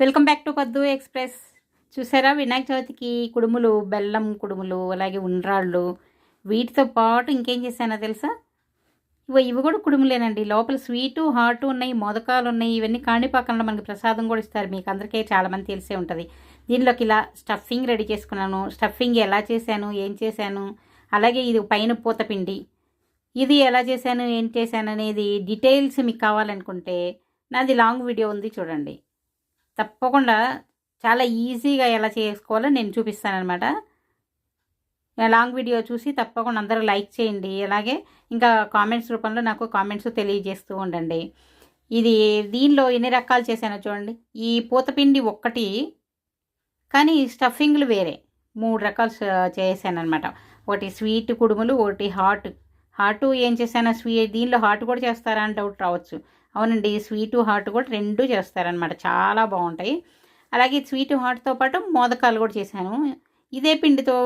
Welcome back to Paddu express. చూసారా? వినాయక చవితికి కుడుములు బెల్లం కుడుములు అలాగే ఉండ్రాళ్ళు వీటితో పాటు ఇంకేం చేశానో తెలుసా? ఇవో ఇవి కూడా కుడుములేనండి. లోపల స్వీటు హాటు ఉన్నాయి మోదకాలు ఉన్నాయి. ఇవన్నీ కాణిపాకంలో మనకి ప్రసాదం కూడా ఇస్తారు. మీకు అందరికీ చాలామంది తెలిసే ఉంటుంది. దీనిలోకి ఇలా స్టఫింగ్ రెడీ చేసుకున్నాను. స్టఫింగ్ ఎలా చేశాను? ఏం చేశాను? అలాగే ఇది పైన పూతపిండి ఇది ఎలా చేశాను? ఏం చేశాను? అనేది డీటెయిల్స్ మీకు కావాలనుకుంటే నాది లాంగ్ వీడియో ఉంది చూడండి. తప్పకుండా చాలా ఈజీగా ఎలా చేసుకోవాలో నేను చూపిస్తానమాట లాంగ్ వీడియో చూసి తప్పకుండా అందరూ లైక్ చేయండి. అలాగే ఇంకా కామెంట్స్ రూపంలో నాకు కామెంట్స్ తెలియజేస్తూ ఉండండి. ఇది దీనిలో ఎన్ని రకాలు చేశానో చూడండి. ఈ పూతపిండి ఒక్కటి కానీ స్టఫింగ్లు వేరే. మూడు రకాలు చేశాను ఒకటి స్వీట్ కుడుములు ఒకటి హాట్. హాటు ఏం చేశానో స్వీట్ దీనిలో హాట్ కూడా చేస్తారా అని డౌట్ రావచ్చు. అవునండి స్వీటు హాట్ కూడా రెండు చేస్తారనమాట చాలా బాగుంటాయి. అలాగే స్వీట్ హాట్తో పాటు మోదకాలు కూడా చేశాను. ఇదే పిండితో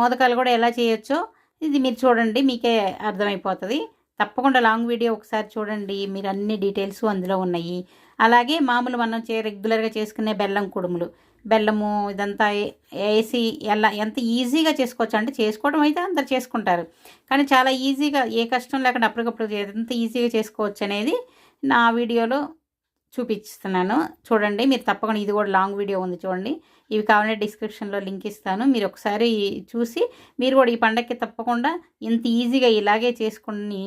మోదకాలు కూడా ఎలా చేయొచ్చో ఇది మీరు చూడండి మీకే అర్థమైపోతుంది. తప్పకుండా లాంగ్ వీడియో ఒకసారి చూడండి మీరు అన్ని డీటెయిల్స్ అందులో ఉన్నాయి. అలాగే మామూలు మనం చే రెగ్యులర్గా చేసుకునే బెల్లం కుడుములు. బెల్లము ఇదంతా వేసి ఎలా ఎంత ఈజీగా చేసుకోవచ్చు అంటే చేసుకోవడం అయితే అందరు చేసుకుంటారు. కానీ చాలా ఈజీగా ఏ కష్టం లేకుండా అప్పటికప్పుడు ఎంత ఈజీగా చేసుకోవచ్చు అనేది నా వీడియోలో చూపిస్తున్నాను. చూడండి మీరు తప్పకుండా ఇది కూడా లాంగ్ వీడియో ఉంది చూడండి. ఇవి కావాలంటే డిస్క్రిప్షన్లో లింక్ ఇస్తాను. మీరు ఒకసారి చూసి మీరు కూడా ఈ పండగకి తప్పకుండా ఇంత ఈజీగా ఇలాగే చేసుకుని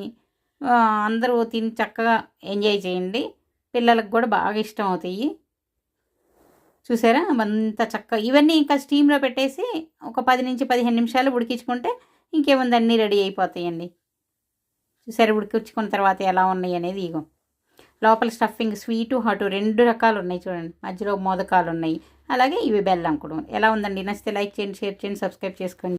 అందరూ తిని చక్కగా ఎంజాయ్ చేయండి. పిల్లలకు కూడా బాగా ఇష్టం అవుతాయి. చూసారా? అంత చక్కగా ఇవన్నీ ఇంకా స్టీమ్లో పెట్టేసి ఒక పది నుంచి పదిహేను నిమిషాలు ఉడికించుకుంటే ఇంకేముంది అన్నీ రెడీ అయిపోతాయండి. చూసారా? ఉడికించుకున్న తర్వాత ఎలా ఉన్నాయి అనేది ఇగో. లోపల స్టఫింగ్ స్వీటు హాటు రెండు రకాలు ఉన్నాయి చూడండి. మధ్యలో మోదకాలు ఉన్నాయి. అలాగే ఇవి బెల్లం కూడా. ఎలా ఉందండి? నచ్చితే లైక్ చేయండి షేర్ చేయండి సబ్స్క్రైబ్ చేసుకోండి.